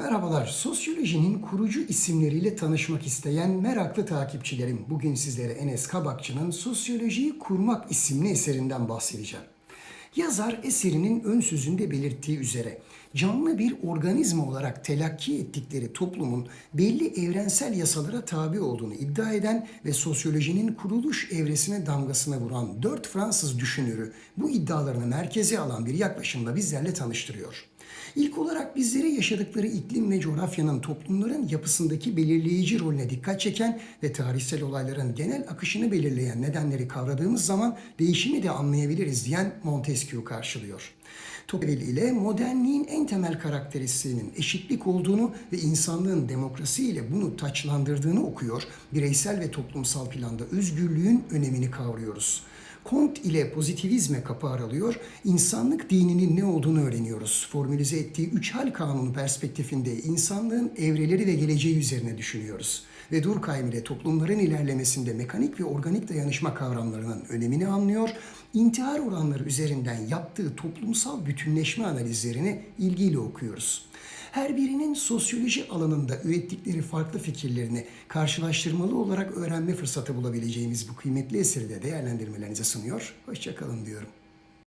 Merhabalar, sosyolojinin kurucu isimleriyle tanışmak isteyen meraklı takipçilerim. Bugün sizlere Enes Kabakçı'nın Sosyolojiyi Kurmak isimli eserinden bahsedeceğim. Yazar eserinin ön sözünde belirttiği üzere canlı bir organizma olarak telakki ettikleri toplumun belli evrensel yasalara tabi olduğunu iddia eden ve sosyolojinin kuruluş evresine damgasını vuran dört Fransız düşünürü bu iddialarını merkeze alan bir yaklaşımla bizlerle tanıştırıyor. İlk olarak bizlere yaşadıkları iklim ve coğrafyanın toplumların yapısındaki belirleyici rolüne dikkat çeken ve tarihsel olayların genel akışını belirleyen nedenleri kavradığımız zaman değişimi de anlayabiliriz diyen Montesquieu karşılıyor. Tocqueville ile modernliğin en temel karakteristiğinin eşitlik olduğunu ve insanlığın demokrasi ile bunu taçlandırdığını okuyor, bireysel ve toplumsal planda özgürlüğün önemini kavruyoruz. Kont ile pozitivizme kapı aralıyor, insanlık dininin ne olduğunu öğreniyoruz. Formülize ettiği üç hal kanunu perspektifinde insanlığın evreleri ve geleceği üzerine düşünüyoruz. Ve Durkheim ile toplumların ilerlemesinde mekanik ve organik dayanışma kavramlarının önemini anlıyor, intihar oranları üzerinden yaptığı toplumsal bütünleşme analizlerini ilgiyle okuyoruz. Her birinin sosyoloji alanında ürettikleri farklı fikirlerini karşılaştırmalı olarak öğrenme fırsatı bulabileceğimiz bu kıymetli eseri de değerlendirmelerinize sunuyor. Hoşçakalın diyorum.